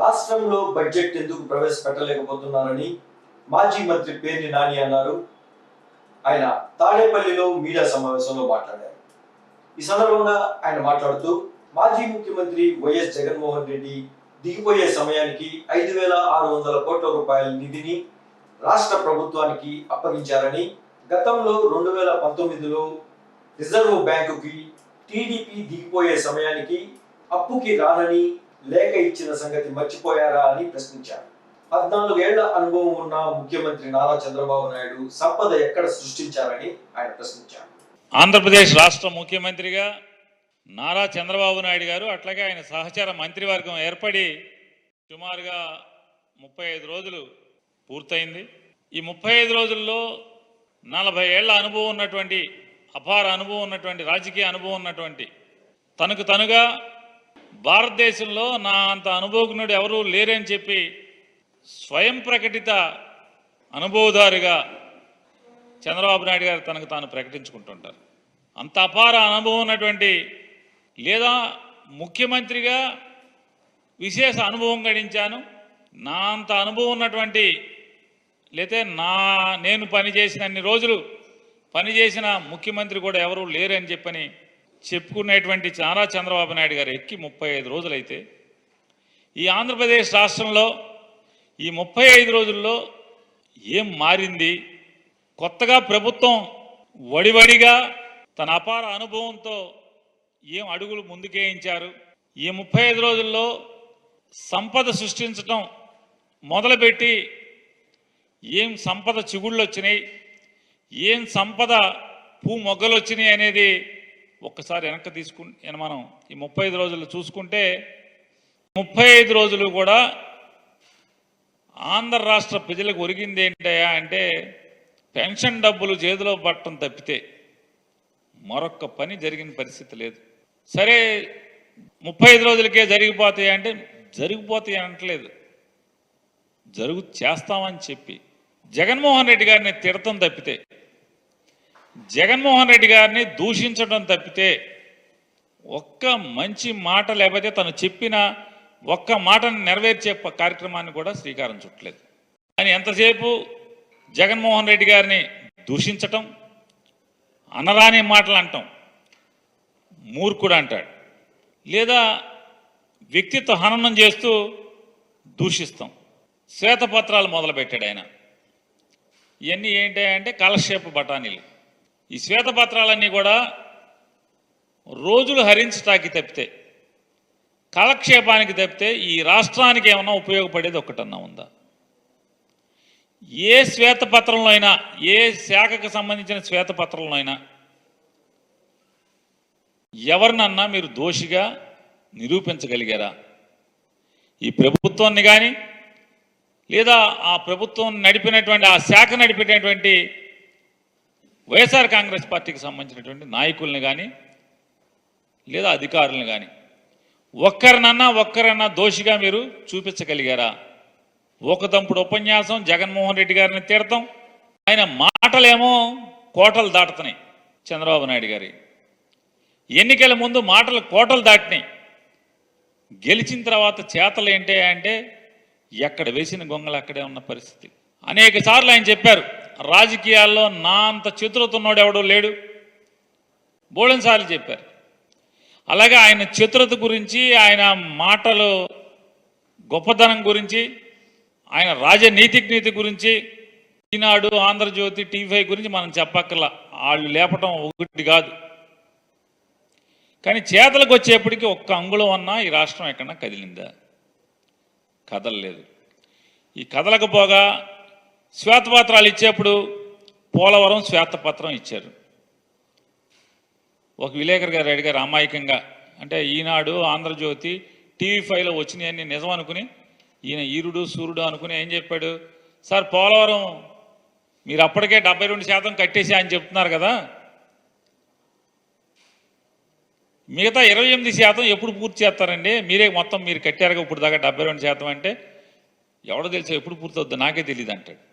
రాష్ట్రంలో బడ్జెట్ ఎందుకు ప్రవేశపెట్టలేకపోతున్నారని మాజీ మంత్రి పేర్ని నాని అన్నారు. ఆయన తాడేపల్లిలో మీడియా సమావేశంలో మాట్లాడారు. ఈ సందర్భంగా ఆయన మాట్లాడుతూ మాజీ ముఖ్యమంత్రి వైఎస్ జగన్మోహన్ రెడ్డి దిగిపోయే సమయానికి ఐదు వేల ఆరు వందల కోట్ల రూపాయల నిధిని రాష్ట్ర ప్రభుత్వానికి అప్పగించారని గతంలో రెండు వేల పంతొమ్మిదిలో రిజర్వ్ బ్యాంకుకి టీడీపీ దిగిపోయే సమయానికి అప్పుకి రానని లేఖ ఇచ్చిన సంగతి మర్చిపోయారా అని ప్రశ్నించారు. పద్నాలుగేళ్ళ అనుభవం ఉన్న ముఖ్యమంత్రి నారా చంద్రబాబు నాయుడు సంపద ఎక్కడ సృష్టించారని ఆయన ప్రశ్నించారు. ఆంధ్రప్రదేశ్ రాష్ట్ర ముఖ్యమంత్రిగా నారా చంద్రబాబు నాయుడు గారు అట్లాగే ఆయన సహచార మంత్రివర్గం ఏర్పడి సుమారుగా ముప్పై ఐదు రోజులు పూర్తయింది. ఈ ముప్పై ఐదు రోజుల్లో నలభై ఏళ్ళ అనుభవం ఉన్నటువంటి అపార అనుభవం ఉన్నటువంటి రాజకీయ అనుభవం ఉన్నటువంటి తనకు తనుగా భారతదేశంలో నా అంత అనుభవజ్ఞుడు ఎవరూ లేరని చెప్పి స్వయం ప్రకటిత అనుభవదారిగా చంద్రబాబు నాయుడు గారు తనకు తాను ప్రకటించుకుంటుంటారు. అంత అపార అనుభవం ఉన్నటువంటి లేదా ముఖ్యమంత్రిగా విశేష అనుభవం గడించాను. నా అంత అనుభవం ఉన్నటువంటి లేతే నా నేను పనిచేసినన్ని రోజులు పనిచేసిన ముఖ్యమంత్రి కూడా ఎవరు లేరని చెప్పని చెప్పుకునేటువంటి చాలా చంద్రబాబు నాయుడు గారు ఎక్కి ముప్పై ఐదు రోజులైతే ఈ ఆంధ్రప్రదేశ్ రాష్ట్రంలో ఈ ముప్పై ఐదు రోజుల్లో ఏం మారింది? కొత్తగా ప్రభుత్వం వడివడిగా తన అపార అనుభవంతో ఏం అడుగులు ముందుకేయించారు? ఈ ముప్పై ఐదు రోజుల్లో సంపద సృష్టించటం మొదలుపెట్టి ఏం సంపద చిగుళ్ళు వచ్చినాయి ఏం సంపద పూ మొగ్గలు వచ్చినాయి అనేది ఒక్కసారి వెనక్కి తీసుకు మనం ఈ ముప్పై ఐదు రోజులు చూసుకుంటే ముప్పై ఐదు రోజులు కూడా ఆంధ్ర రాష్ట్ర ప్రజలకు ఒరిగింది ఏంటయ్యా అంటే పెన్షన్ డబ్బులు చేతిలో పట్టడం తప్పితే మరొక్క పని జరిగిన పరిస్థితి లేదు. సరే ముప్పై ఐదు రోజులకే జరిగిపోతాయి అంటే జరిగిపోతాయి అనట్లేదు. జరుగు చేస్తామని చెప్పి జగన్మోహన్ రెడ్డి గారిని తిడతం తప్పితే జగన్మోహన్ రెడ్డి గారిని దూషించడం తప్పితే ఒక్క మంచి మాట లేకపోతే తను చెప్పిన ఒక్క మాటను నెరవేర్చే కార్యక్రమాన్ని కూడా శ్రీకారం చుట్టలేదు. కానీ ఎంతసేపు జగన్మోహన్ రెడ్డి గారిని దూషించటం అనరాని మాటలు అంటాం మూర్ఖుడు అంటాడు లేదా వ్యక్తిత్వ హననం చేస్తూ దూషిస్తాం. శ్వేతపత్రాలు మొదలుపెట్టాడు ఆయన. ఇవన్నీ ఏంటి అంటే కాలక్షేప బఠానీలు. ఈ శ్వేతపత్రాలన్నీ కూడా రోజులు హరించటానికి తప్పితే కాలక్షేపానికి తప్పితే ఈ రాష్ట్రానికి ఏమన్నా ఉపయోగపడేది ఒకటన్నా ఉందా? ఏ శ్వేతపత్రంలో అయినా ఏ శాఖకు సంబంధించిన శ్వేతపత్రంలో అయినా ఎవరినన్నా మీరు దోషిగా నిరూపించగలిగారా? ఈ ప్రభుత్వాన్ని కానీ లేదా ఆ ప్రభుత్వం నడిపినటువంటి ఆ శాఖ నడిపినటువంటి వైఎస్ఆర్ కాంగ్రెస్ పార్టీకి సంబంధించినటువంటి నాయకుల్ని కానీ లేదా అధికారులను కానీ ఒక్కరినన్నా ఒక్కరన్నా దోషిగా మీరు చూపించగలిగారా? ఒక దంపుడు ఉపన్యాసం జగన్మోహన్ రెడ్డి గారిని తీర్థం ఆయన మాటలేమో కోటలు దాటుతున్నాయి చంద్రబాబు నాయుడు గారి. ఎన్నికల ముందు మాటలు కోటలు దాటినాయి. గెలిచిన తర్వాత చేతలు ఏంటి అంటే ఎక్కడ వేసిన గొంగలు అక్కడే ఉన్న పరిస్థితి. అనేక సార్లు ఆయన చెప్పారు రాజకీయాల్లో నా అంత చతురతున్నాడు ఎవడో లేడు బోళన్సార్లు చెప్పారు. అలాగే ఆయన చతురత గురించి ఆయన మాటలు గొప్పతనం గురించి ఆయన రాజనీతిజ్ఞత గురించి ఈనాడు ఆంధ్రజ్యోతి టీవీ గురించి మనం చెప్పక్కర్లా. వాళ్ళు లేపటం ఒకటి కాదు. కానీ చేతలకు వచ్చేప్పటికీ ఒక్క అంగుళం అన్నా ఈ రాష్ట్రం ఎక్కడన్నా కదిలిందా? కదలలేదు. ఈ కదలకపోగా శ్వేతపత్రాలు ఇచ్చేప్పుడు పోలవరం శ్వేతపత్రం ఇచ్చారు. ఒక విలేకరు గారు అడిగారు అమాయకంగా. అంటే ఈనాడు ఆంధ్రజ్యోతి టీవీ ఫైవ్లో వచ్చినాయని నిజం అనుకుని ఈయన ఈరుడు సూర్యుడు అనుకుని ఏం చెప్పాడు? సార్ పోలవరం మీరు అప్పటికే డెబ్బై రెండు శాతం కట్టేసి అని చెప్తున్నారు కదా. మిగతా ఇరవై ఎనిమిది శాతం ఎప్పుడు పూర్తి చేస్తారండి? మీరే మొత్తం మీరు కట్టారుగా ఇప్పుడు దాకా డెబ్బై రెండు శాతం అంటే? ఎవడో తెలుసు ఎప్పుడు పూర్తవుద్దో? నాకే తెలియదు అంటాడు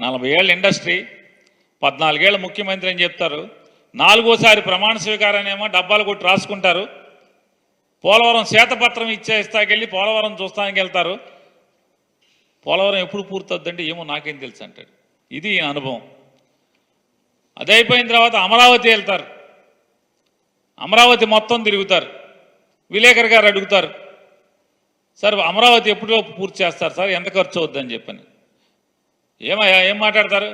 నలభై ఏళ్ళ ఇండస్ట్రీ పద్నాలుగేళ్ళ ముఖ్యమంత్రి అని చెప్తారు. నాలుగోసారి ప్రమాణ స్వీకారాన్ని ఏమో డబ్బాలు కొట్టి రాసుకుంటారు. పోలవరం శ్వేతపత్రం ఇచ్చేస్తాకెళ్ళి పోలవరం చూస్తానికి వెళ్తారు. పోలవరం ఎప్పుడు పూర్తవుద్దంటే ఏమో నాకేం తెలుసు అంటాడు. ఇది అనుభవం. అది అయిపోయిన తర్వాత అమరావతి వెళ్తారు. అమరావతి మొత్తం తిరుగుతారు. విలేకరు గారు అడుగుతారు. సార్ అమరావతి ఎప్పుడు పూర్తి చేస్తారు సార్ ఎంత ఖర్చు అవుద్దని చెప్పని. ఏమయ్యా ఏం మాట్లాడతారు?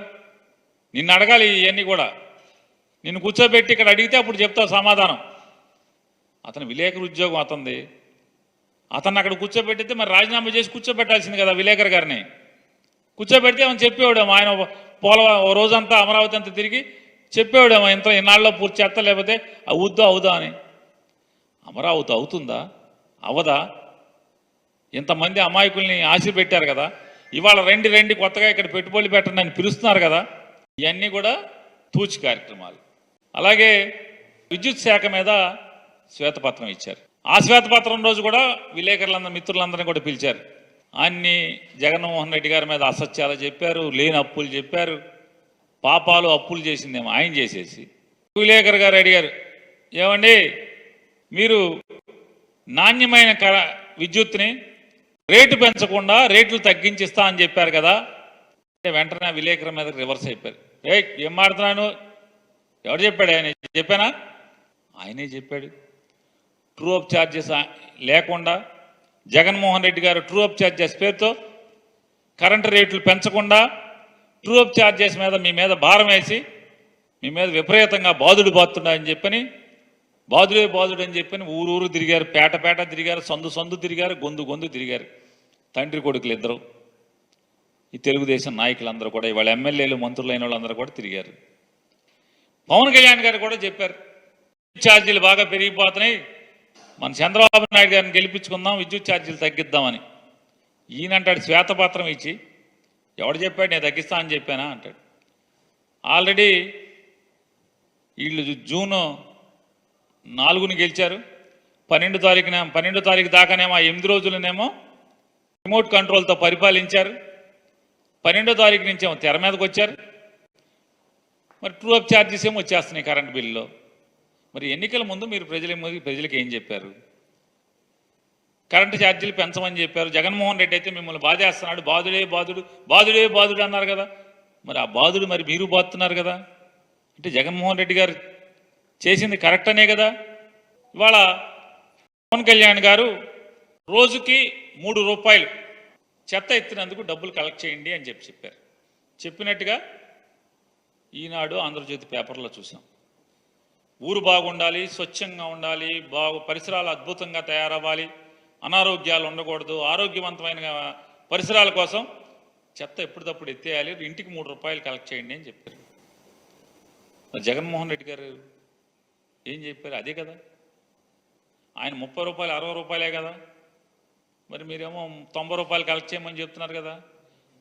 నిన్ను అడగాలి ఇవన్నీ కూడా. నిన్ను కూర్చోబెట్టి ఇక్కడ అడిగితే అప్పుడు చెప్తావు సమాధానం. అతను విలేకరు ఉద్యోగం అతంది అతన్ని అక్కడ కూర్చోబెట్టితే మరి రాజీనామా చేసి కూర్చోబెట్టాల్సింది కదా విలేకరు గారిని. కూర్చోబెడితే ఆయన చెప్పేవాడేమో? ఆయన పోలవరం ఓ రోజంతా అమరావతి అంతా తిరిగి చెప్పేవాడేమో ఇంత ఇన్నాళ్ళలో పూర్తి చేస్తా లేకపోతే అవుద్దా అవుదా అని. అమరావతి అవుతుందా? అవదా? ఇంతమంది అమాయకుల్ని ఆశ పెట్టారు కదా. ఇవాళ రెండు రెండు కొత్తగా ఇక్కడ పెట్టుబడులు పెట్టండి అని పిలుస్తున్నారు కదా ఇవన్నీ కూడా తూచి కార్యక్రమాలు. అలాగే విద్యుత్ శాఖ మీద శ్వేతపత్రం ఇచ్చారు. ఆ శ్వేతపత్రం రోజు కూడా విలేకరులందరూ మిత్రులందరినీ కూడా పిలిచారు. అన్ని జగన్మోహన్ రెడ్డి గారి మీద అసత్యాలు చెప్పారు లేని అప్పులు చెప్పారు పాపాలు అప్పులు చేసిందేమో ఆయన చేసేసి. విలేకరు గారు అడిగారు ఏమండి మీరు నాణ్యమైన కర విద్యుత్ని రేటు పెంచకుండా రేట్లు తగ్గించిస్తా అని చెప్పారు కదా అంటే వెంటనే విలేకరుల మీద రివర్స్ అయిపోయారు. ఏ ఏం మాడుతున్నాను ఎవరు చెప్పాడు? ఆయన చెప్పానా? ఆయనే చెప్పాడు. ట్రూ అప్ ఛార్జెస్ లేకుండా జగన్మోహన్ రెడ్డి గారు ట్రూ అప్ ఛార్జెస్ పేరుతో కరెంటు రేట్లు పెంచకుండా ట్రూ అప్ ఛార్జెస్ మీద మీ మీద భారం వేసి మీ మీద విపరీతంగా బాధుడు బాతున్నాయని చెప్పని బాధుడే బాధుడు అని చెప్పని ఊరు ఊరు తిరిగారు పేట పేట తిరిగారు సందు సందు తిరిగారు గొంతు గొంతు తిరిగారు. తండ్రి కొడుకులు ఇద్దరు. ఈ తెలుగుదేశం నాయకులందరూ కూడా ఇవాళ ఎమ్మెల్యేలు మంత్రులైన వాళ్ళందరూ కూడా తిరిగారు. పవన్ కళ్యాణ్ గారు కూడా చెప్పారు ఛార్జీలు బాగా పెరిగిపోతున్నాయి మన చంద్రబాబు నాయుడు గారిని గెలిపించుకుందాం విద్యుత్ ఛార్జీలు తగ్గిద్దామని. ఈయనంటాడు శ్వేతపత్రం ఇచ్చి ఎవడు చెప్పాడు నేను తగ్గిస్తా అని చెప్పానా అంటాడు. ఆల్రెడీ వీళ్ళు జూను నాలుగుని గెలిచారు. పన్నెండు తారీఖున పన్నెండో తారీఖు దాకానేమో ఆ ఎనిమిది రోజులనేమో రిమోట్ కంట్రోల్తో పరిపాలించారు. పన్నెండో తారీఖు నుంచి ఏమో తెర మీదకి వచ్చారు. మరి ట్రూ అప్ ఛార్జెస్ ఏమో వచ్చేస్తున్నాయి కరెంట్ బిల్లులో. మరి ఎన్నికల ముందు మీరు ప్రజల ముందు ప్రజలకు ఏం చెప్పారు? కరెంటు ఛార్జీలు పెంచమని చెప్పారు. జగన్మోహన్ రెడ్డి అయితే మిమ్మల్ని బాధేస్తున్నాడు. బాధుడే బాధుడు బాధుడే బాధుడు అన్నారు కదా. మరి ఆ బాధుడు మరి మీరు బాధుతున్నారు కదా. అంటే జగన్మోహన్ రెడ్డి గారు చేసింది కరెక్ట్ అనే కదా? ఇవాళ పవన్ కళ్యాణ్ గారు రోజుకి మూడు రూపాయలు చెత్త ఎత్తినందుకు డబ్బులు కలెక్ట్ చేయండి అని చెప్పి చెప్పారు. చెప్పినట్టుగా ఈనాడు ఆంధ్రజ్యోతి పేపర్లో చూసాం. ఊరు బాగుండాలి స్వచ్ఛంగా ఉండాలి బాగు పరిసరాలు అద్భుతంగా తయారవ్వాలి అనారోగ్యాలు ఉండకూడదు ఆరోగ్యవంతమైన పరిసరాల కోసం చెత్త ఎప్పటికప్పుడు ఎత్తేయాలి ఇంటికి మూడు రూపాయలు కలెక్ట్ చేయండి అని చెప్పారు. జగన్మోహన్ రెడ్డి గారు ఏం చెప్పారు? అదే కదా. ఆయన ముప్పై రూపాయలు అరవై రూపాయలే కదా. మరి మీరేమో తొంభై రూపాయలు కలెక్ట్ చేయమని చెప్తున్నారు కదా.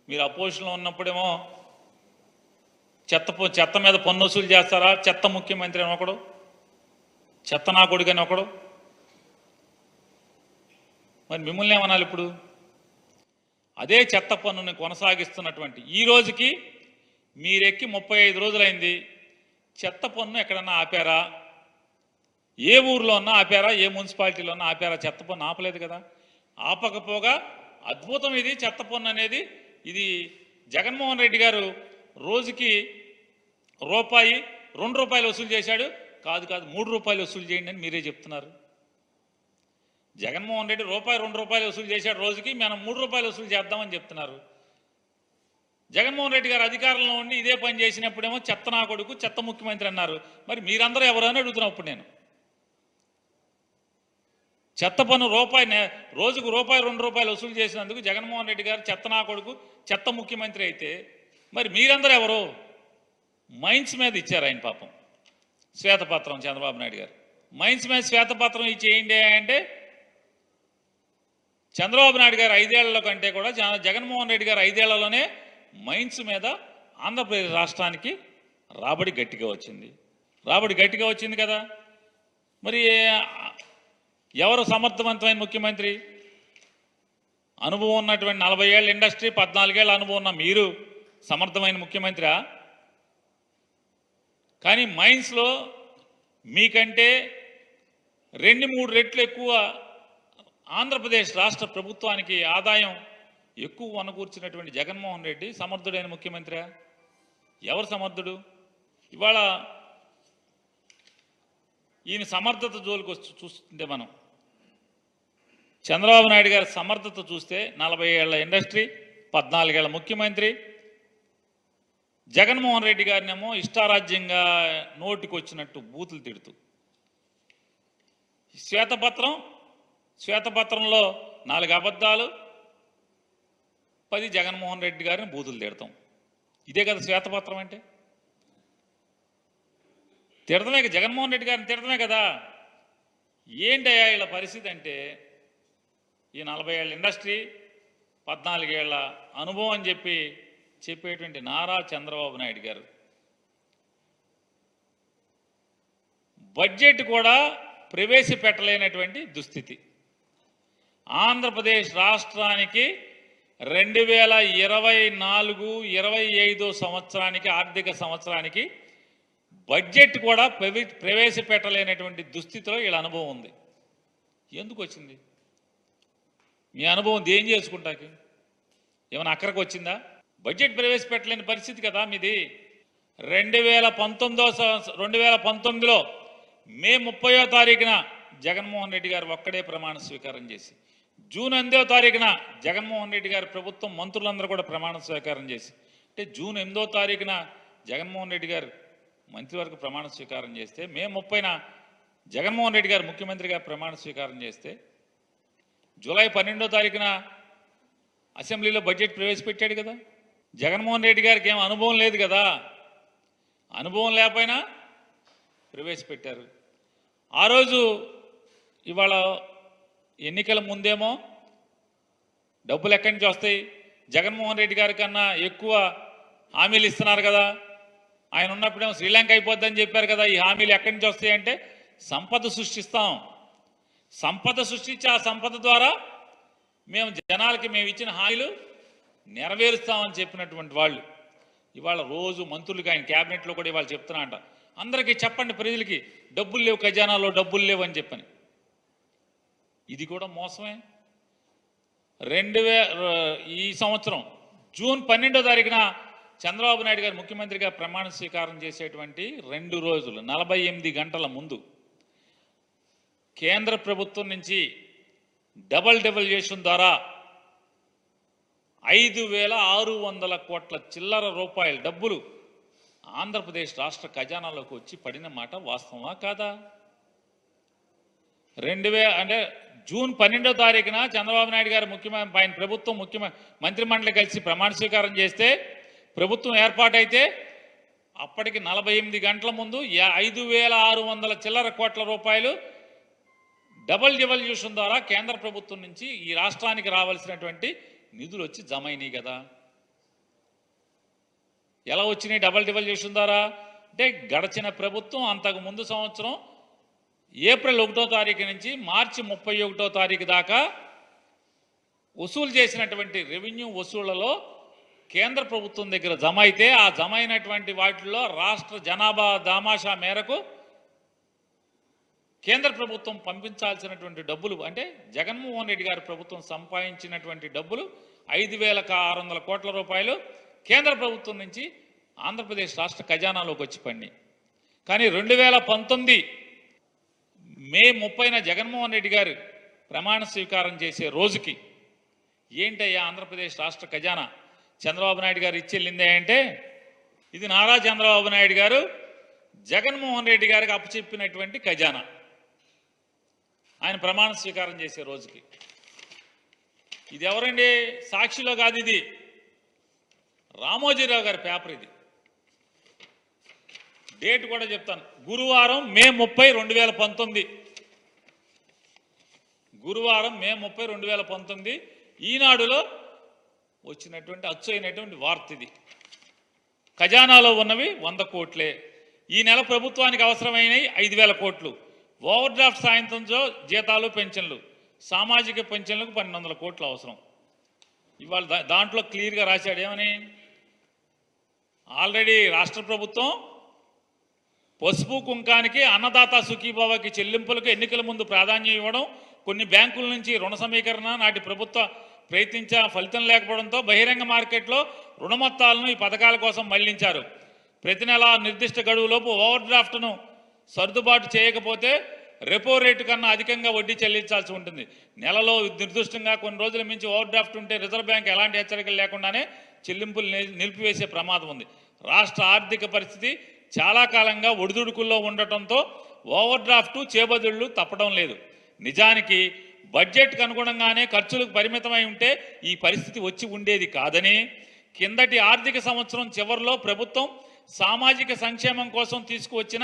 మీరు అపోజిషన్లో ఉన్నప్పుడేమో చెత్త చెత్త మీద పన్ను వసూలు చేస్తారా? చెత్త ముఖ్యమంత్రి అని ఒకడు చెత్త నా కొడుకు అని ఒకడు. మరి మిమ్మల్ని ఏమనాలి ఇప్పుడు? అదే చెత్త పన్నుని కొనసాగిస్తున్నటువంటి ఈ రోజుకి మీరెక్కి ముప్పై ఐదు రోజులైంది. చెత్త పన్ను ఎక్కడన్నా ఆపారా? ఏ ఊర్లో ఉన్నా ఆపారా ఏ మున్సిపాలిటీలో ఉన్నా ఆపారా చెత్త పన్ను ఆపలేదు కదా. ఆపకపోగా అద్భుతం ఇది చెత్త పన్ను అనేది. ఇది జగన్మోహన్ రెడ్డి గారు రోజుకి రూపాయి రెండు రూపాయలు వసూలు చేశాడు. కాదు కాదు మూడు రూపాయలు వసూలు చేయండి అని మీరే చెప్తున్నారు. జగన్మోహన్ రెడ్డి రూపాయి రెండు రూపాయలు వసూలు చేశాడు రోజుకి మనం మూడు రూపాయలు వసూలు చేద్దామని చెప్తున్నారు. జగన్మోహన్ రెడ్డి గారు అధికారంలో ఉండి ఇదే పని చేసినప్పుడేమో చెత్త నా కొడుకు చెత్త ముఖ్యమంత్రి అన్నారు. మరి మీరందరూ ఎవరు అని నేను. చెత్త పన్ను రూపాయి రోజుకు రూపాయి రెండు రూపాయలు వసూలు చేసినందుకు జగన్మోహన్ రెడ్డి గారు చెత్త నా కొడుకు చెత్త ముఖ్యమంత్రి అయితే మరి మీరందరూ ఎవరు? మైన్స్ మీద ఇచ్చారు ఆయన పాపం. శ్వేతపత్రం చంద్రబాబు నాయుడు గారు. మైన్స్ మీద శ్వేతపత్రం ఇచ్చేయండి అంటే చంద్రబాబు నాయుడు గారు ఐదేళ్ళ కంటే కూడా జగన్మోహన్ రెడ్డి గారు ఐదేళ్ళలోనే మైన్స్ మీద ఆంధ్రప్రదేశ్ రాష్ట్రానికి రాబడి గట్టిగా వచ్చింది. రాబడి గట్టిగా వచ్చింది కదా. మరి ఎవరు సమర్థవంతమైన ముఖ్యమంత్రి? అనుభవం ఉన్నటువంటి నలభై ఏళ్ళ ఇండస్ట్రీ పద్నాలుగేళ్ళ అనుభవం ఉన్న మీరు సమర్థమైన ముఖ్యమంత్రి కానీ మైన్స్లో మీకంటే రెండు మూడు రెట్లు ఎక్కువ ఆంధ్రప్రదేశ్ రాష్ట్ర ప్రభుత్వానికి ఆదాయం ఎక్కువ అనుకూర్చినటువంటి జగన్మోహన్ రెడ్డి సమర్థుడైన ముఖ్యమంత్రి ఎవరు సమర్థుడు? ఇవాళ ఈయన సమర్థత జోలికి వచ్చి చూస్తుంటే మనం చంద్రబాబు నాయుడు గారి సమర్థత చూస్తే నలభై ఏళ్ళ ఇండస్ట్రీ పద్నాలుగేళ్ళ ముఖ్యమంత్రి. జగన్మోహన్ రెడ్డి గారినేమో ఇష్టారాజ్యంగా నోటికి వచ్చినట్టు బూతులు తిడుతూ. శ్వేతపత్రం శ్వేతపత్రంలో నాలుగు అబద్ధాలు పది జగన్మోహన్ రెడ్డి గారిని బూతులు తిడతాం. ఇదే కదా శ్వేతపత్రం అంటే? తిడతమే జగన్మోహన్ రెడ్డి గారిని తిడతమే కదా? ఏంటయ్యా వీళ్ళ పరిస్థితి అంటే ఈ నలభై ఏళ్ళ ఇండస్ట్రీ పద్నాలుగేళ్ళ అనుభవం అని చెప్పి చెప్పేటువంటి నారా చంద్రబాబు నాయుడు గారు. బడ్జెట్ కూడా ప్రవేశపెట్టలేనటువంటి దుస్థితి. ఆంధ్రప్రదేశ్ రాష్ట్రానికి రెండు వేల ఇరవై నాలుగు ఇరవై ఐదో సంవత్సరానికి ఆర్థిక సంవత్సరానికి బడ్జెట్ కూడా ప్రవే ప్రవేశపెట్టలేనటువంటి దుస్థితిలో వీళ్ళ అనుభవం ఉంది. ఎందుకు వచ్చింది? మీ అనుభవం దేం చేసుకుంటాకి? ఏమైనా అక్కడికి వచ్చిందా? బడ్జెట్ ప్రవేశపెట్టలేని పరిస్థితి కదా మీది. రెండు వేల పంతొమ్మిదో సంవత్సరం రెండు వేల పంతొమ్మిదిలో మే ముప్పయో తారీఖున జగన్మోహన్ రెడ్డి గారు ఒక్కడే ప్రమాణ స్వీకారం చేసి జూన్ ఎనిమిదో తారీఖున జగన్మోహన్ రెడ్డి గారి ప్రభుత్వం మంత్రులందరూ కూడా ప్రమాణ స్వీకారం చేసి అంటే జూన్ ఎనిమిదో తారీఖున జగన్మోహన్ రెడ్డి గారు మంత్రివర్గ ప్రమాణ స్వీకారం చేస్తే మే ముప్పైన జగన్మోహన్ రెడ్డి గారు ముఖ్యమంత్రిగా ప్రమాణ స్వీకారం చేస్తే జూలై పన్నెండో తారీఖున అసెంబ్లీలో బడ్జెట్ ప్రవేశపెట్టాడు కదా. జగన్మోహన్ రెడ్డి గారికి ఏం అనుభవం లేదు కదా. అనుభవం లేకపోయినా ప్రవేశపెట్టారు. ఆ రోజు ఇవాళ ఎన్నికల ముందేమో డబ్బులు ఎక్కడి నుంచి వస్తాయి? జగన్మోహన్ రెడ్డి గారి కన్నా ఎక్కువ హామీలు ఇస్తున్నారు కదా. ఆయన ఉన్నప్పుడేమో శ్రీలంక అయిపోద్దని చెప్పారు కదా. ఈ హామీలు ఎక్కడి నుంచి వస్తాయి అంటే సంపద సృష్టిస్తాం. సంపద సృష్టించి ఆ సంపద ద్వారా మేము జనాలకి మేము ఇచ్చిన హామీలు నెరవేరుస్తామని చెప్పినటువంటి వాళ్ళు. ఇవాళ రోజు మంత్రులకి ఆయన క్యాబినెట్లో కూడా ఇవాళ చెప్తున్నా అంట. అందరికీ చెప్పండి ప్రజలకి డబ్బులు లేవు ఖజానాలో డబ్బులు లేవు అని చెప్పని. ఇది కూడా మోసమే. రెండు ఈ సంవత్సరం జూన్ పన్నెండో తారీఖున చంద్రబాబు నాయుడు గారు ముఖ్యమంత్రిగా ప్రమాణ స్వీకారం చేసేటువంటి రెండు రోజులు నలభై ఎనిమిది గంటల ముందు కేంద్ర ప్రభుత్వం నుంచి డబల్ డెవల్యూషన్ ద్వారా ఐదు వేల ఆరు వందల కోట్ల చిల్లర రూపాయల డబ్బులు ఆంధ్రప్రదేశ్ రాష్ట్ర ఖజానాలోకి వచ్చి పడిన మాట వాస్తవమా కాదా? రెండు వే అంటే జూన్ పన్నెండో తారీఖున చంద్రబాబు నాయుడు గారు ముఖ్యమంత్రి ఆయన ప్రభుత్వం ముఖ్యమ మంత్రిమండలి కలిసి ప్రమాణ స్వీకారం చేస్తే ప్రభుత్వం ఏర్పాటైతే అప్పటికి నలభై ఎనిమిది గంటల ముందు ఐదు వేల ఆరు వందల చిల్లర కోట్ల రూపాయలు డబల్ రెవల్యూషన్ ద్వారా కేంద్ర ప్రభుత్వం నుంచి ఈ రాష్ట్రానికి రావాల్సినటువంటి నిధులు వచ్చి జమ కదా. ఎలా వచ్చినాయి డబల్ రెవల్యూషన్ ద్వారా? అంటే గడచిన ప్రభుత్వం అంతకు ముందు సంవత్సరం ఏప్రిల్ ఒకటో తారీఖు నుంచి మార్చి ముప్పై ఒకటో తారీఖు దాకా వసూలు చేసినటువంటి రెవెన్యూ వసూళ్ళలో కేంద్ర ప్రభుత్వం దగ్గర జమ అయితే ఆ జమ అయినటువంటి వాటిల్లో రాష్ట్ర జనాభా దామాషా మేరకు కేంద్ర ప్రభుత్వం పంపించాల్సినటువంటి డబ్బులు అంటే జగన్మోహన్ రెడ్డి గారి ప్రభుత్వం సంపాదించినటువంటి డబ్బులు ఐదు వేల ఆరు వందల కోట్ల రూపాయలు కేంద్ర ప్రభుత్వం నుంచి ఆంధ్రప్రదేశ్ రాష్ట్ర ఖజానాలోకి వచ్చి పండి కానీ రెండు వేల పంతొమ్మిది మే ముప్పైన జగన్మోహన్ రెడ్డి గారు ప్రమాణ స్వీకారం చేసే రోజుకి ఏంటయ్యా ఆంధ్రప్రదేశ్ రాష్ట్ర ఖజానా? చంద్రబాబు నాయుడు గారు ఇచ్చెళ్ళిందే అంటే ఇది నారా చంద్రబాబు నాయుడు గారు జగన్మోహన్ రెడ్డి గారికి అప్పచెప్పినటువంటి ఖజానా. ఆయన ప్రమాణ స్వీకారం చేసే రోజుకి. ఇది ఎవరండి సాక్షిలో కాదు ఇది. రామోజీరావు గారి పేపర్ ఇది. డేట్ కూడా చెప్తాను. గురువారం మే ముప్పై రెండు వేల పంతొమ్మిది. గురువారం మే ముప్పై రెండు వేల పంతొమ్మిది ఈనాడులో వచ్చినటువంటి అచ్చు అయినటువంటి వార్త ఇది. ఖజానాలో ఉన్నవి వంద కోట్లే. ఈ నెల ప్రభుత్వానికి అవసరమైనవి ఐదు వేల కోట్లు. ఓవర్ డ్రాఫ్ట్ సాయంత్రంతో జీతాలు పెన్షన్లు సామాజిక పెన్షన్లకు పన్నెండు వందల కోట్లు అవసరం. ఇవాళ దా- దాంట్లో క్లియర్గా రాశాడు ఏమని? ఆల్రెడీ రాష్ట్ర ప్రభుత్వం పసుపు కుంకానికి అన్నదాత సుఖీభావకి చెల్లింపులకు ఎన్నికల ముందు ప్రాధాన్యం ఇవ్వడం కొన్ని బ్యాంకుల నుంచి రుణ సమీకరణ నాటి ప్రభుత్వ ప్రయత్నించిన ఫలితం లేకపోవడంతో బహిరంగ మార్కెట్లో రుణ మొత్తాలను ఈ పథకాల కోసం మళ్ళించారు. ప్రతి నెల నిర్దిష్ట గడువులోపు ఓవర్ డ్రాఫ్ట్ను సర్దుబాటు చేయకపోతే రెపో రేటు కన్నా అధికంగా వడ్డీ చెల్లించాల్సి ఉంటుంది. నెలలో నిర్దిష్టంగా కొన్ని రోజుల మించి ఓవర్ డ్రాఫ్ట్ ఉంటే రిజర్వ్ బ్యాంక్ ఎలాంటి హెచ్చరికలు లేకుండానే చెల్లింపులు నిలిపివేసే ప్రమాదం ఉంది. రాష్ట్ర ఆర్థిక పరిస్థితి చాలా కాలంగా ఒడిదుడుకుల్లో ఉండటంతో ఓవర్ డ్రాఫ్ట్ చేబదుళ్ళు తప్పడం లేదు. నిజానికి బడ్జెట్కు అనుగుణంగానే ఖర్చులకు పరిమితమై ఉంటే ఈ పరిస్థితి వచ్చి ఉండేది కాదని కిందటి ఆర్థిక సంవత్సరం చివరిలో ప్రభుత్వం సామాజిక సంక్షేమం కోసం తీసుకువచ్చిన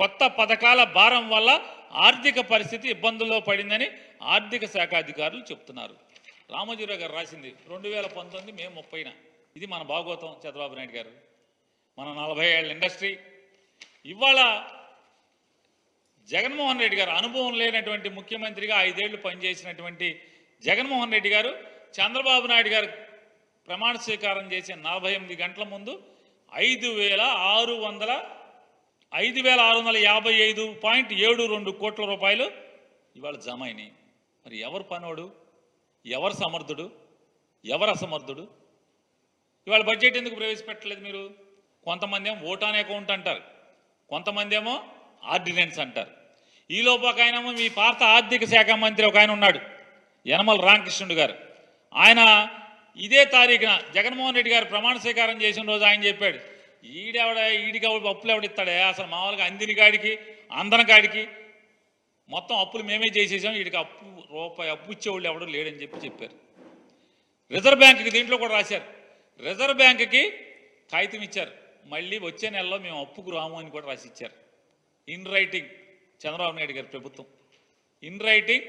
కొత్త పథకాల భారం వల్ల ఆర్థిక పరిస్థితి ఇబ్బందుల్లో పడిందని ఆర్థిక శాఖ అధికారులు చెప్తున్నారు. రామజీరావు గారు రాసింది రెండు వేల పంతొమ్మిది మే ముప్పైన. ఇది మన భాగవతం చంద్రబాబు నాయుడు గారు. మన నలభై ఏళ్ళ ఇండస్ట్రీ. ఇవాళ జగన్మోహన్ రెడ్డి గారు అనుభవం లేనటువంటి ముఖ్యమంత్రిగా ఐదేళ్ళు పనిచేసినటువంటి జగన్మోహన్ రెడ్డి గారు చంద్రబాబు నాయుడు గారు ప్రమాణ స్వీకారం చేసిన నలభై ఎనిమిది గంటల ముందు ఐదు వేల ఆరు వందల ఐదు వేల ఆరు వందల యాభై ఐదు పాయింట్ ఏడు రెండు కోట్ల రూపాయలు ఇవాళ జమ అయినాయి. మరి ఎవరు పనోడు? ఎవరు సమర్థుడు? ఎవరు అసమర్థుడు? ఇవాళ బడ్జెట్ ఎందుకు ప్రవేశపెట్టలేదు మీరు? కొంతమంది ఏమో ఓటాన్ అకౌంట్ అంటారు. కొంతమంది ఏమో ఆర్డినెన్స్ అంటారు. ఈలోపు ఒక ఆయనేమో మీ పాత ఆర్థిక శాఖ మంత్రి ఒక ఆయన ఉన్నాడు యనమల రామకృష్ణుడు గారు. ఆయన ఇదే తారీఖున జగన్మోహన్ రెడ్డి గారు ప్రమాణ స్వీకారం చేసిన రోజు ఆయన చెప్పాడు ఈడెవడ? ఈడికి ఎవడు అప్పులు ఎవడిస్తాడే అసలు మామూలుగా అందిని కాడికి అందన కాడికి మొత్తం అప్పులు మేమే చేసేసాం. వీడికి అప్పు రూపాయి అప్పు ఇచ్చేవాళ్ళు ఎవడు లేడని చెప్పి చెప్పారు. రిజర్వ్ బ్యాంక్కి దీంట్లో కూడా రాశారు. రిజర్వ్ బ్యాంక్కి కాగితం ఇచ్చారు. మళ్ళీ వచ్చే నెలలో మేము అప్పుకు రాము అని కూడా రాసి ఇచ్చారు. ఇన్ రైటింగ్ చంద్రబాబు నాయుడు గారి ప్రభుత్వం. ఇన్ రైటింగ్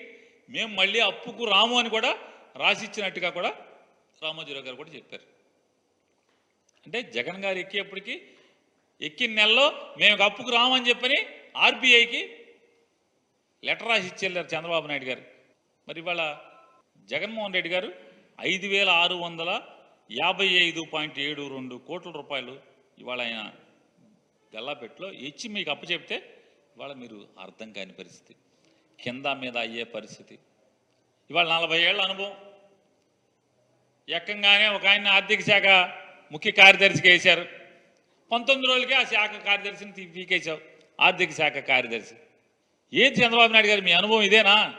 మేము మళ్ళీ అప్పుకు రాము అని కూడా రాసి ఇచ్చినట్టుగా కూడా రామోజీరావు గారు కూడా చెప్పారు. అంటే జగన్ గారు ఎక్కేప్పటికి ఎక్కిన నెలలో మేము అప్పుకు రామని చెప్పని ఆర్బీఐకి లెటర్ రాసి ఇచ్చేళ్ళారు చంద్రబాబు నాయుడు గారు. మరి ఇవాళ జగన్మోహన్ రెడ్డి గారు ఐదు వేల ఆరు వందల యాభై ఐదు పాయింట్ ఏడు రెండు కోట్ల రూపాయలు ఇవాళ ఆయన గల్లాపెట్టులో ఇచ్చి మీకు అప్పు చెప్తే ఇవాళ మీరు అర్థం కాని పరిస్థితి. కింద మీద అయ్యే పరిస్థితి. ఇవాళ నలభై ఏళ్ళ అనుభవం. ఎక్కంగానే ఒక ఆయన ఆర్థిక శాఖ ముఖ్య కార్యదర్శికి వేశారు. పంతొమ్మిది రోజులకే ఆ శాఖ కార్యదర్శిని పీకేశావు. ఆర్థిక శాఖ కార్యదర్శి. ఏది చంద్రబాబు నాయుడు గారు మీ అనుభవం ఇదేనా?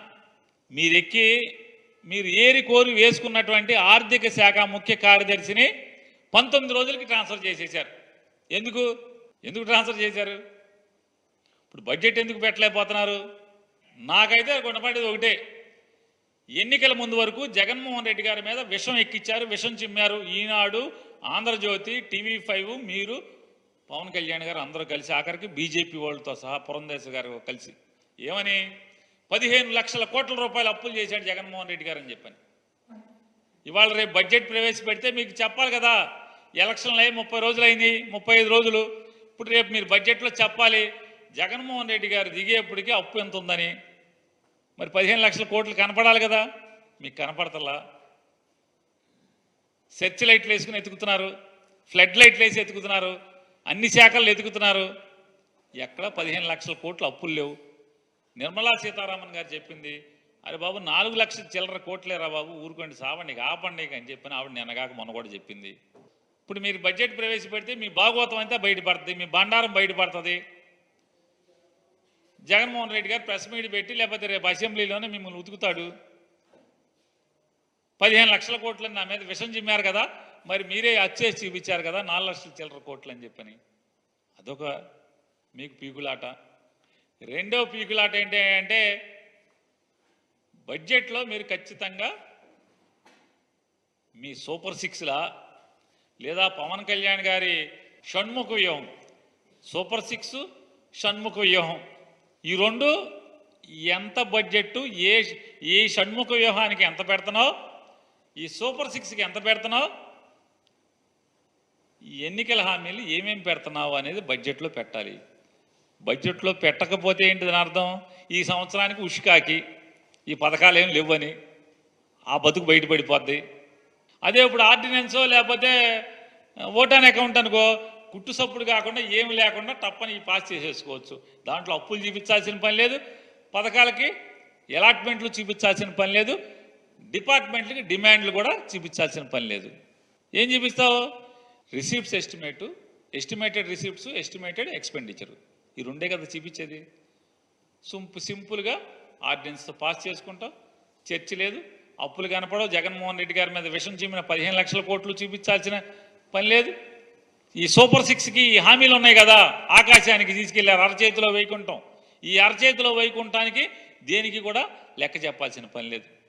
మీరెక్కి మీరు ఏరి కోరి వేసుకున్నటువంటి ఆర్థిక శాఖ ముఖ్య కార్యదర్శిని పంతొమ్మిది రోజులకి ట్రాన్స్ఫర్ చేసేశారు. ఎందుకు? ఎందుకు ట్రాన్స్ఫర్ చేశారు? ఇప్పుడు బడ్జెట్ ఎందుకు పెట్టలేకపోతున్నారు? నాకైతే గుణపడేది ఒకటే. ఎన్నికల ముందు వరకు జగన్మోహన్ రెడ్డి గారి మీద విషం ఎక్కిచ్చారు విషం చిమ్మారు. ఈనాడు ఆంధ్రజ్యోతి టీవీ ఫైవ్ మీరు పవన్ కళ్యాణ్ గారు అందరూ కలిసి ఆఖరికి బీజేపీ వాళ్ళతో సహా పురంధేశ్ గారు కలిసి. ఏమని? పదిహేను లక్షల కోట్ల రూపాయలు అప్పులు చేశాడు జగన్మోహన్ రెడ్డి గారు అని చెప్పని. ఇవాళ రేపు బడ్జెట్ ప్రవేశపెడితే మీకు చెప్పాలి కదా. ఎలక్షన్లు అయ్యి ముప్పై రోజులు అయింది ముప్పై ఐదు రోజులు. ఇప్పుడు రేపు మీరు బడ్జెట్లో చెప్పాలి జగన్మోహన్ రెడ్డి గారు దిగేప్పటికీ అప్పు ఎంత ఉందని. మరి పదిహేను లక్షల కోట్లు కనపడాలి కదా. మీకు కనపడతలా? సెర్చ్ లైట్లు వేసుకుని ఎతుకుతున్నారు ఫ్లడ్ లైట్లు వేసి ఎతుకుతున్నారు అన్ని శాఖలు ఎతుకుతున్నారు. ఎక్కడ పదిహేను లక్షల కోట్లు అప్పులు లేవు. నిర్మలా సీతారామన్ గారు చెప్పింది అరే బాబు నాలుగు లక్షల చిల్లర కోట్లేరా బాబు ఊరుకోండి సావండి ఆపండి అని చెప్పని ఆవిడ నిన్నగాక మొన్న కూడా చెప్పింది. ఇప్పుడు మీరు బడ్జెట్ ప్రవేశపెడితే మీ భాగవతం అంతా బయటపడుతుంది మీ బండారం బయటపడుతుంది. జగన్మోహన్ రెడ్డి గారు ప్రెస్ మీట్ పెట్టి లేకపోతే రేపు అసెంబ్లీలోనే మిమ్మల్ని ఉతుకుతాడు. పదిహేను లక్షల కోట్లని నా మీద విషం చిమ్మారు కదా మరి మీరే అచ్చేసి చూపించారు కదా నాలుగు లక్షల చిల్లర కోట్లు అని చెప్పని. అదొక మీకు పీకులాట. రెండో పీకులాట ఏంటి అంటే బడ్జెట్లో మీరు ఖచ్చితంగా మీ సూపర్ సిక్స్లా లేదా పవన్ కళ్యాణ్ గారి షణ్ముఖ వ్యూహం. సూపర్ సిక్స్ షణ్ముఖ వ్యూహం. ఈ రెండు ఎంత బడ్జెట్ ఏ ఏ షణ్ముఖ వ్యూహానికి ఎంత పెడుతున్నావు? ఈ సూపర్ సిక్స్కి ఎంత పెడుతున్నావు? ఈ ఎన్నికల హామీలు ఏమేమి పెడుతున్నావు అనేది బడ్జెట్లో పెట్టాలి. బడ్జెట్లో పెట్టకపోతే ఏంటి దాని అర్థం? ఈ సంవత్సరానికి ఉషికాకి ఈ పథకాలు ఏం లేవని ఆ బతుకు బయటపడిపోద్ది. అదే ఇప్పుడు ఆర్డినెన్సో లేకపోతే ఓటాన్ అకౌంట్ అనుకో కుట్టు సప్పుడు కాకుండా ఏమి లేకుండా తప్పని పాస్ చేసేసుకోవచ్చు. దాంట్లో అప్పులు చూపించాల్సిన పని లేదు. పథకాలకి అలాట్మెంట్లు చూపించాల్సిన పని లేదు. డిపార్ట్మెంట్లకి డిమాండ్లు కూడా చూపించాల్సిన పని లేదు. ఏం చూపిస్తావు? Receipts estimate estimated receipts estimated expenditure. ఈ రెండే కదా చూపించేది. సింపు సింపుల్గా ఆర్డినెన్స్తో పాస్ చేసుకుంటాం చర్చ లేదు. అప్పులు కనపడవు. జగన్మోహన్ రెడ్డి గారి మీద విషం చూపిన పదిహేను లక్షల కోట్లు చూపించాల్సిన పని లేదు. ఈ సూపర్ సిక్స్కి ఈ హామీలు ఉన్నాయి కదా. ఆకాశానికి తీసుకెళ్ళారు అరచేతిలో వైకుంఠం ఈ అరచేతిలో వైకుంఠానికి దేనికి కూడా లెక్క చెప్పాల్సిన పని లేదు.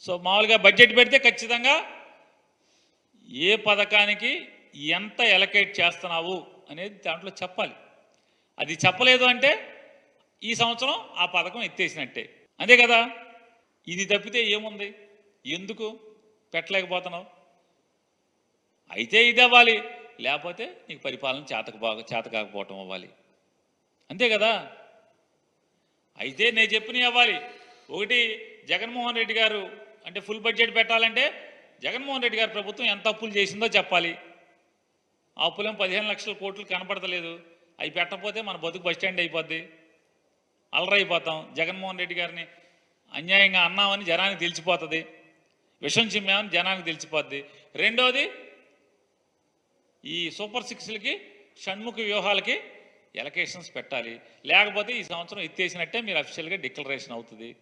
సో మామూలుగా బడ్జెట్ పెడితే ఖచ్చితంగా ఏ పథకానికి ఎంత ఎలకేట్ చేస్తున్నావు అనేది దాంట్లో చెప్పాలి. అది చెప్పలేదు అంటే ఈ సంవత్సరం ఆ పథకం ఎత్తేసినట్టే. అంతే కదా? ఇది తప్పితే ఏముంది? ఎందుకు పెట్టలేకపోతున్నావు? అయితే ఇది అవ్వాలి. లేకపోతే నీకు పరిపాలన చేతకు బాగా చేత కాకపోవటం అవ్వాలి. అంతే కదా? అయితే నేను చెప్పినవి అవ్వాలి. ఒకటి జగన్మోహన్ రెడ్డి గారు అంటే ఫుల్ బడ్జెట్ పెట్టాలంటే జగన్మోహన్ రెడ్డి గారి ప్రభుత్వం ఎంత అప్పులు చేసిందో చెప్పాలి. ఆ అప్పులేం పదిహేను లక్షల కోట్లు కనపడతలేదు. అవి పెట్టకపోతే మన బతుకు బస్ స్టాండ్ అయిపోద్ది. అలరైపోతాం. జగన్మోహన్ రెడ్డి గారిని అన్యాయంగా అన్నామని జనానికి తెలిసిపోతుంది. విషం చిమ్మామని జనానికి తెలిసిపోద్ది. రెండోది ఈ సూపర్ సిక్స్లకి షణ్ముఖ వ్యూహాలకి ఎలకేషన్స్ పెట్టాలి. లేకపోతే ఈ సంవత్సరం ఎత్తేసినట్టే మీరు అఫీషియల్గా డిక్లరేషన్ అవుతుంది.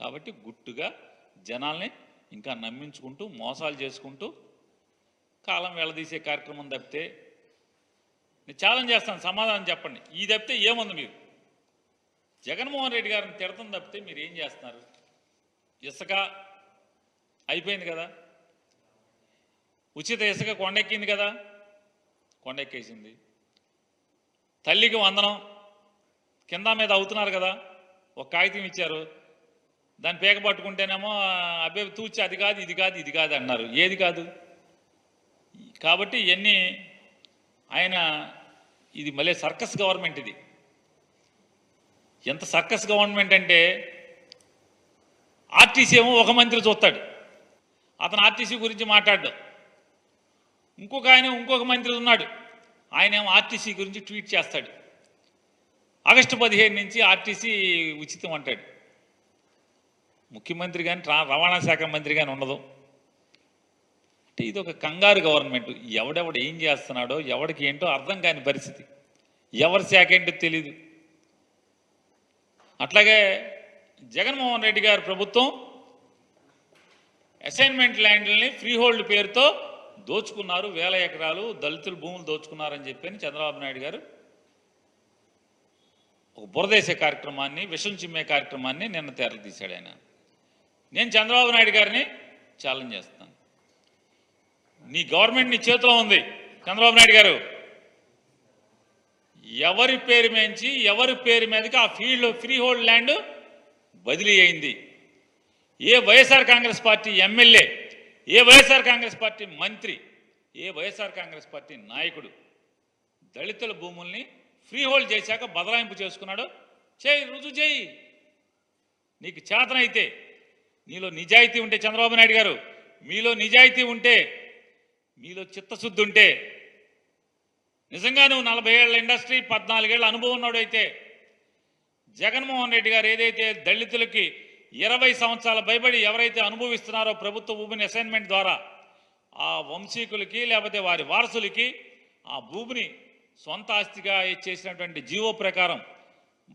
కాబట్టి గుట్టుగా జనాల్ని ఇంకా నమ్మించుకుంటూ మోసాలు చేసుకుంటూ కాలం వెళ్ళదీసే కార్యక్రమం తప్పితే నేను ఛాలెంజ్ చేస్తాను సమాధానం చెప్పండి. ఈ తప్పితే ఏముంది మీరు? జగన్మోహన్ రెడ్డి గారిని తిడతం తప్పితే మీరు ఏం చేస్తున్నారు? ఇసుక అయిపోయింది కదా? ఉచిత ఇసుక కొండెక్కింది కదా? కొండెక్కేసింది. తల్లికి వందనం కింద మీద అవుతున్నారు కదా? ఒక కాగితం ఇచ్చారు. దాన్ని పేక పట్టుకుంటేనేమో అబ్బే తూచి అది కాదు ఇది కాదు ఇది కాదు అన్నారు. ఏది కాదు? కాబట్టి ఇవన్నీ ఆయన ఇది మళ్ళీ సర్కస్ గవర్నమెంట్ ఇది. ఎంత సర్కస్ గవర్నమెంట్ అంటే ఆర్టీసీ ఏమో ఒక మంత్రి చూస్తాడు. అతను ఆర్టీసీ గురించి మాట్లాడు ఇంకొక ఆయన ఇంకొక మంత్రి ఉన్నాడు. ఆయన ఏమో ఆర్టీసీ గురించి ట్వీట్ చేస్తాడు. ఆగస్టు పదిహేను నుంచి ఆర్టీసీ ఉచితం అంటాడు. ముఖ్యమంత్రి కానీ రవాణా శాఖ మంత్రి కానీ ఉండదు. అంటే ఇది ఒక కంగారు గవర్నమెంట్. ఎవడెవడు ఏం చేస్తున్నాడో ఎవడికి ఏంటో అర్థం కాని పరిస్థితి. ఎవరి శాఖ ఏంటో తెలీదు. అట్లాగే జగన్మోహన్ రెడ్డి గారి ప్రభుత్వం అసైన్మెంట్ ల్యాండ్లని ఫ్రీహోల్డ్ పేరుతో దోచుకున్నారు. వేల ఎకరాలు దళితులు భూములు దోచుకున్నారని చెప్పని చంద్రబాబు నాయుడు గారు ఒక బురదేశే కార్యక్రమాన్ని విషం చిమ్మే కార్యక్రమాన్ని నిన్న తెరలు తీశాడు ఆయన. నేను చంద్రబాబు నాయుడు గారిని ఛాలెంజ్ చేస్తాను. నీ గవర్నమెంట్ నీ చేతిలో ఉంది. చంద్రబాబు నాయుడు గారు ఎవరి పేరు మేంచి ఎవరి పేరు మీదకి ఆ ఫీల్డ్ ఫ్రీ హోల్డ్ ల్యాండ్ బదిలీ అయింది. ఏ వైఎస్ఆర్ కాంగ్రెస్ పార్టీ ఎమ్మెల్యే ఏ వైఎస్ఆర్ కాంగ్రెస్ పార్టీ మంత్రి ఏ వైఎస్ఆర్ కాంగ్రెస్ పార్టీ నాయకుడు దళితుల భూముల్ని ఫ్రీ హోల్డ్ చేశాక బదలాయింపు చేసుకున్నాడు చేయి రుజువు చేయి. నీకు చేతనైతే నీలో నిజాయితీ ఉంటే చంద్రబాబు నాయుడు గారు మీలో నిజాయితీ ఉంటే మీలో చిత్తశుద్ధి ఉంటే నిజంగా నువ్వు నలభై ఏళ్ళ ఇండస్ట్రీ పద్నాలుగేళ్ళ అనుభవం ఉన్నాడైతే జగన్మోహన్ రెడ్డి గారు ఏదైతే దళితులకి ఇరవై సంవత్సరాల భయపడి ఎవరైతే అనుభవిస్తున్నారో ప్రభుత్వ భూమిని అసైన్మెంట్ ద్వారా ఆ వంశీకులకి లేకపోతే వారి వారసులకి ఆ భూమిని సొంత ఆస్తిగా చేసినటువంటి జీవో ప్రకారం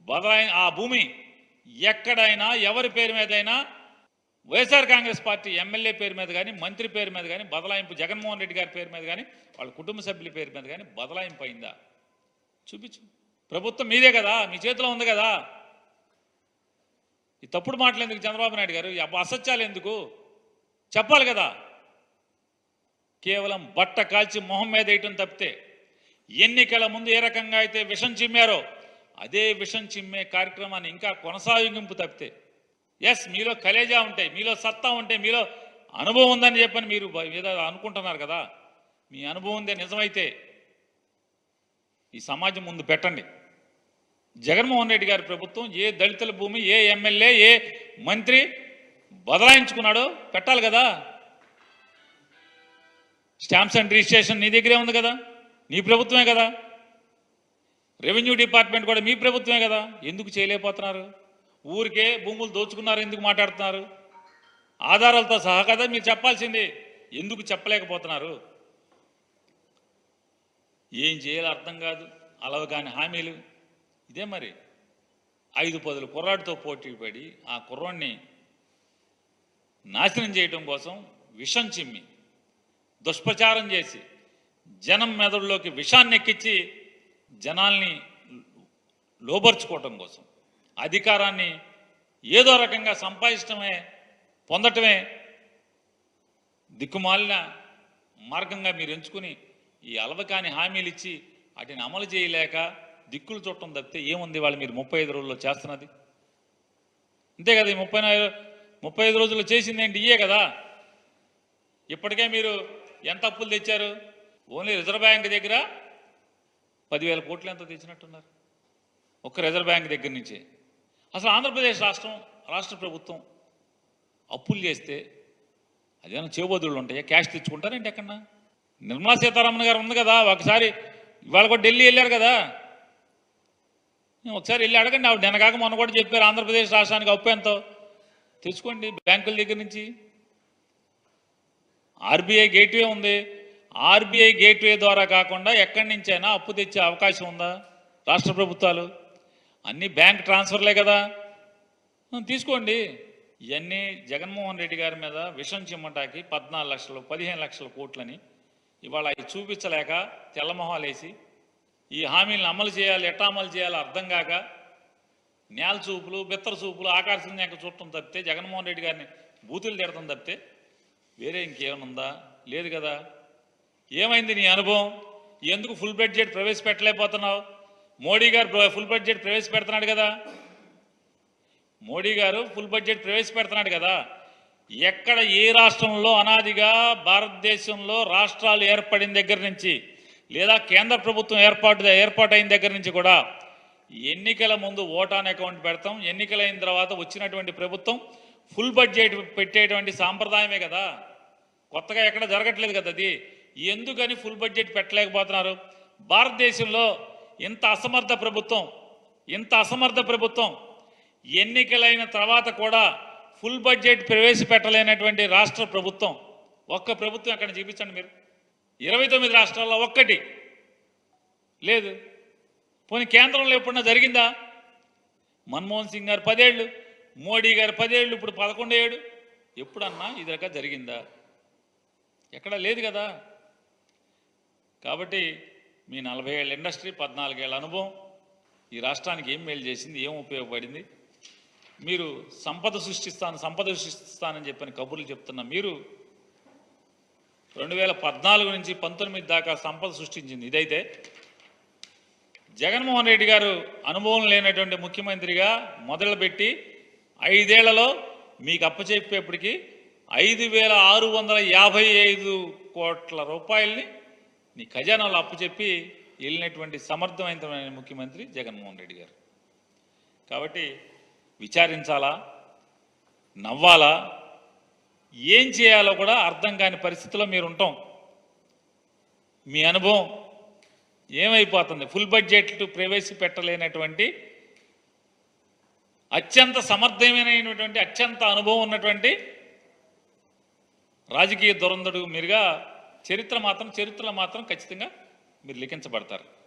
బదలాయి ఆ భూమి ఎక్కడైనా ఎవరి పేరు మీదైనా వైఎస్ఆర్ కాంగ్రెస్ పార్టీ ఎమ్మెల్యే పేరు మీద కానీ మంత్రి పేరు మీద కానీ బదలాయింపు జగన్మోహన్ రెడ్డి గారి పేరు మీద కానీ వాళ్ళ కుటుంబ సభ్యుల పేరు మీద కానీ బదలాయింపు అయిందా? చూపించు. ప్రభుత్వం మీదే కదా మీ చేతిలో ఉంది కదా. ఈ తప్పుడు మాటలు ఎందుకు చంద్రబాబు నాయుడు గారు? ఈ అసత్యాలు ఎందుకు? చెప్పాలి కదా. కేవలం బట్ట కాల్చి మొహం మీద వేయటం తప్పితే ఎన్నికల ముందు ఏ రకంగా అయితే విషం చిమ్మారో అదే విషం చిమ్మే కార్యక్రమాన్ని ఇంకా కొనసాగింపు తప్పితే ఎస్ మీలో కలేజా ఉంటాయి మీలో సత్తా ఉంటే మీలో అనుభవం ఉందని చెప్పని మీరు ఏదో అనుకుంటున్నారు కదా. మీ అనుభవం ఉందే నిజమైతే ఈ సమాజం ముందు పెట్టండి. జగన్మోహన్ రెడ్డి గారి ప్రభుత్వం ఏ దళితుల భూమి ఏ ఎమ్మెల్యే ఏ మంత్రి బదలాయించుకున్నాడో పెట్టాలి కదా. స్టాంప్స్ అండ్ రిజిస్ట్రేషన్ నీ దగ్గరే ఉంది కదా నీ ప్రభుత్వమే కదా. రెవెన్యూ డిపార్ట్మెంట్ కూడా మీ ప్రభుత్వమే కదా. ఎందుకు చేయలేకపోతున్నారు? ఊరికే భూములు దోచుకున్నారు ఎందుకు మాట్లాడుతున్నారు? ఆధారాలతో సహా కదా మీరు చెప్పాల్సింది. ఎందుకు చెప్పలేకపోతున్నారు? ఏం చేయాలో అర్థం కాదు. అలవ కాని హామీలు. ఇదే మరి. ఐదు పదులు కుర్రాడితో పోటీ పడి ఆ కుర్రాడిని నాశనం చేయటం కోసం విషం చిమ్మి దుష్ప్రచారం చేసి జనం మెదడులోకి విషాన్ని ఎక్కించి జనాల్ని లోబర్చుకోవటం కోసం. అధికారాన్ని ఏదో రకంగా సంపాదించడమే పొందటమే దిక్కుమాలిన మార్గంగా మీరు ఎంచుకుని ఈ అలవకాని హామీలు ఇచ్చి వాటిని అమలు చేయలేక దిక్కులు చుట్టం తప్పితే ఏముంది వాళ్ళు మీరు ముప్పై ఐదు రోజుల్లో చేస్తున్నది? అంతే కదా ఈ ముప్పై నాలుగు ముప్పై ఐదు రోజుల్లో చేసింది ఏంటి? ఇయే కదా. ఇప్పటికే మీరు ఎంత అప్పులు తెచ్చారు? ఓన్లీ రిజర్వ్ బ్యాంక్ దగ్గర పదివేల కోట్లు ఎంత తెచ్చినట్టున్నారు. ఒక్క రిజర్వ్ బ్యాంక్ దగ్గర నుంచి. అసలు ఆంధ్రప్రదేశ్ రాష్ట్రం రాష్ట్ర ప్రభుత్వం అప్పులు చేస్తే అదేమైనా చేబోదుళ్ళు ఉంటాయా? క్యాష్ తెచ్చుకుంటారేంటి ఎక్కడన్నా? నిర్మలా సీతారామన్ గారు ఉంది కదా ఒకసారి ఇవాళ కూడా ఢిల్లీ వెళ్ళారు కదా. ఒకసారి వెళ్ళి అడగండి ఆవిడ నిన్నగాక మొన్న కూడా చెప్పారు ఆంధ్రప్రదేశ్ రాష్ట్రానికి అప్పు ఎంతో. తెచ్చుకోండి బ్యాంకుల దగ్గర నుంచి. ఆర్బీఐ గేట్వే ఉంది. ఆర్బీఐ గేట్వే ద్వారా కాకుండా ఎక్కడి నుంచైనా అప్పు తెచ్చే అవకాశం ఉందా? రాష్ట్ర ప్రభుత్వాలు. అన్ని బ్యాంక్ ట్రాన్స్ఫర్లే కదా. తీసుకోండి. ఇవన్నీ జగన్మోహన్ రెడ్డి గారి మీద విషం చిమ్మటాకి పద్నాలుగు లక్షలు పదిహేను లక్షల కోట్లని ఇవాళ అవి చూపించలేక తెల్లమొహాలేసి ఈ హామీలను అమలు చేయాలి ఎట్టా అమలు చేయాలి అర్థం కాక నేల చూపులు బిత్తర చూపులు ఆకాశం యొక్క చుట్టం తప్పితే జగన్మోహన్ రెడ్డి గారిని బూతులు తిడతాం తప్పితే వేరే ఇంకేమనుందా ఉందా? లేదు కదా. ఏమైంది నీ అనుభవం? ఎందుకు ఫుల్ బడ్జెట్ ప్రవేశపెట్టలేకపోతున్నావు? మోడీ గారు ఫుల్ బడ్జెట్ ప్రవేశపెడుతున్నాడు కదా. మోడీ గారు ఫుల్ బడ్జెట్ ప్రవేశపెడుతున్నాడు కదా. ఎక్కడ ఏ రాష్ట్రంలో అనాదిగా భారతదేశంలో రాష్ట్రాలు ఏర్పడిన దగ్గర నుంచి లేదా కేంద్ర ప్రభుత్వం ఏర్పాటు ఏర్పాటైన దగ్గర నుంచి కూడా ఎన్నికల ముందు ఓటాన్ అకౌంట్ పెడతాం. ఎన్నికలైన తర్వాత వచ్చినటువంటి ప్రభుత్వం ఫుల్ బడ్జెట్ పెట్టేటువంటి సాంప్రదాయమే కదా. కొత్తగా ఎక్కడ జరగట్లేదు కదా అది. ఎందుకని ఫుల్ బడ్జెట్ పెట్టలేకపోతున్నారు? భారతదేశంలో ఇంత అసమర్థ ప్రభుత్వం ఇంత అసమర్థ ప్రభుత్వం ఎన్నికలైన తర్వాత కూడా ఫుల్ బడ్జెట్ ప్రవేశపెట్టలేనటువంటి రాష్ట్ర ప్రభుత్వం. ఒక్క ప్రభుత్వం అక్కడ చూపించండి మీరు? ఇరవై తొమ్మిది రాష్ట్రాల్లో ఒక్కటి. లేదు. పోనీ కేంద్రంలో ఎప్పుడన్నా జరిగిందా? మన్మోహన్ సింగ్ గారు పదేళ్ళు మోడీ గారు పదేళ్ళు ఇప్పుడు పదకొండు ఏడు. ఎప్పుడన్నా ఇది రక జరిగిందా? ఎక్కడా లేదు కదా. కాబట్టి మీ నలభై ఏళ్ళ ఇండస్ట్రీ పద్నాలుగేళ్ళ అనుభవం. ఈ రాష్ట్రానికి ఏం మేలు చేసింది ఏం ఉపయోగపడింది? మీరు సంపద సృష్టిస్తాను సంపద సృష్టిస్తానని చెప్పని కబుర్లు చెప్తున్న మీరు రెండు వేల పద్నాలుగు నుంచి పంతొమ్మిది దాకా సంపద సృష్టించింది. ఇదైతే జగన్మోహన్ రెడ్డి గారు అనుభవం లేనటువంటి ముఖ్యమంత్రిగా మొదలుపెట్టి ఐదేళ్ళలో మీకు అప్పచెప్పేప్పటికీ ఐదు వేల ఆరు వందల యాభై ఐదు కోట్ల రూపాయల్ని నీ ఖజానాలో అప్పు చెప్పి వెళ్ళినటువంటి సమర్థవంతమైన ముఖ్యమంత్రి జగన్మోహన్ రెడ్డి గారు. కాబట్టి విచారించాలా? నవ్వాలా? ఏం చేయాలో కూడా అర్థం కాని పరిస్థితిలో మీరు ఉంటాం. మీ అనుభవం ఏమైపోతుంది? ఫుల్ బడ్జెట్ ప్రవేశపెట్టలేనటువంటి అత్యంత సమర్థమైనటువంటి అత్యంత అనుభవం ఉన్నటువంటి రాజకీయ దురంధడు మీరుగా చరిత్ర మాత్రం చరిత్రలో మాత్రం ఖచ్చితంగా మీరు లిఖించబడతారు.